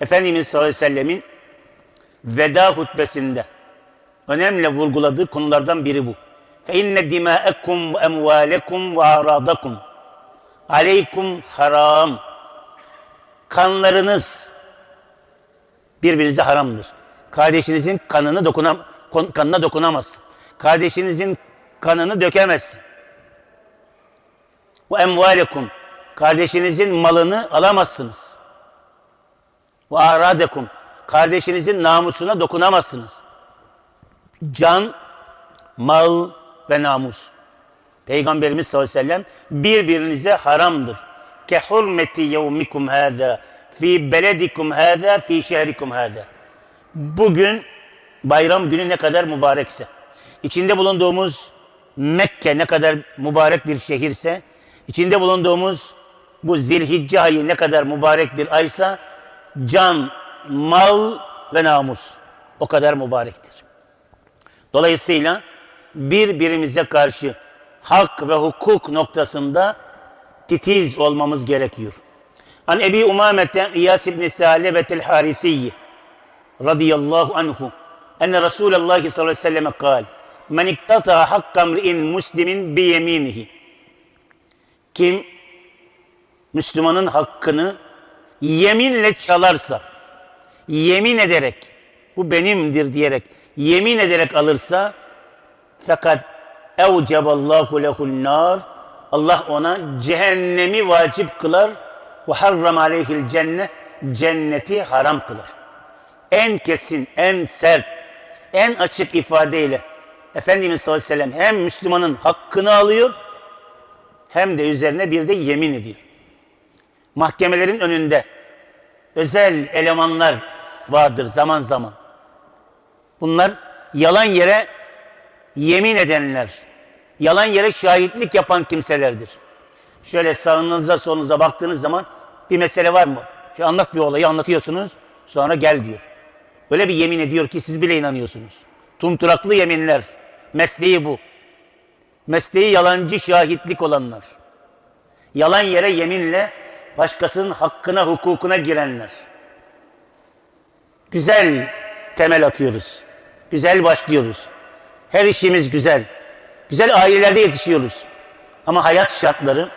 Efendimiz sallallahu aleyhi ve sellemin veda hutbesinde önemli vurguladığı konulardan biri bu. Ve emvalekum ve aradakum aleykum haram. Kanlarınız birbirinize haramdır. Kardeşinizin kanını dokunam kanına dokunamazsın. Kardeşinizin kanını dökemezsin. Ve emvalekum kardeşinizin malını alamazsınız. Ve aradekum kardeşinizin namusuna dokunamazsınız. Can, mal ve namus. Peygamberimiz sallallahu aleyhi ve sellem birbirinize haramdır. Ke hurmeti yevmikum hâzâ fi beledikum hâzâ fi şehrikum hâzâ. Bugün bayram günü ne kadar mübarekse, içinde bulunduğumuz Mekke ne kadar mübarek bir şehirse, içinde bulunduğumuz bu zilhicce ayı ne kadar mübarek bir aysa, can, mal ve namus o kadar mübarektir. Dolayısıyla birbirimize karşı hak ve hukuk noktasında titiz olmamız gerekiyor. An Ebi Umame'ten İyas ibn Thalebetel Harisiyyi radıyallahu anhu enne Resulullah sallallahu aleyhi ve sellem kal men iktata hakka mri'in muslimin bi yeminihi kim Müslümanın hakkını yeminle çalarsa yemin ederek bu benimdir diyerek yemin ederek alırsa fakat evceballahu lehun nar Allah ona cehennemi vacip kılar ve harram aleyhil cennet cenneti haram kılar. En kesin, en sert, en açık ifadeyle Efendimiz sallallahu aleyhi ve sellem hem Müslümanın hakkını alıyor hem de üzerine bir de yemin ediyor. Mahkemelerin önünde özel elemanlar vardır zaman zaman. Bunlar yalan yere yemin edenler, yalan yere şahitlik yapan kimselerdir. Şöyle sağınıza solunuza baktığınız zaman bir mesele var mı? Şu anlat bir olayı anlatıyorsunuz, sonra gel diyor. Öyle bir yemin ediyor ki siz bile inanıyorsunuz. Tumturaklı yeminler, mesleği bu. Mesleği yalancı şahitlik olanlar. Yalan yere yeminle başkasının hakkına, hukukuna girenler. Güzel temel atıyoruz. Güzel başlıyoruz. Her işimiz güzel. Güzel ailelerde yetişiyoruz. Ama hayat şartları,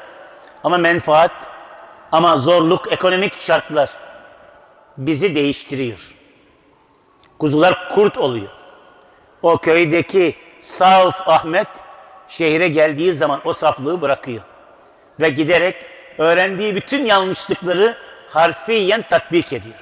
ama menfaat, ama zorluk, ekonomik şartlar bizi değiştiriyor. Kuzular kurt oluyor. O köydeki saf Ahmet şehre geldiği zaman o saflığı bırakıyor. Ve giderek öğrendiği bütün yanlışlıkları harfiyen tatbik ediyor.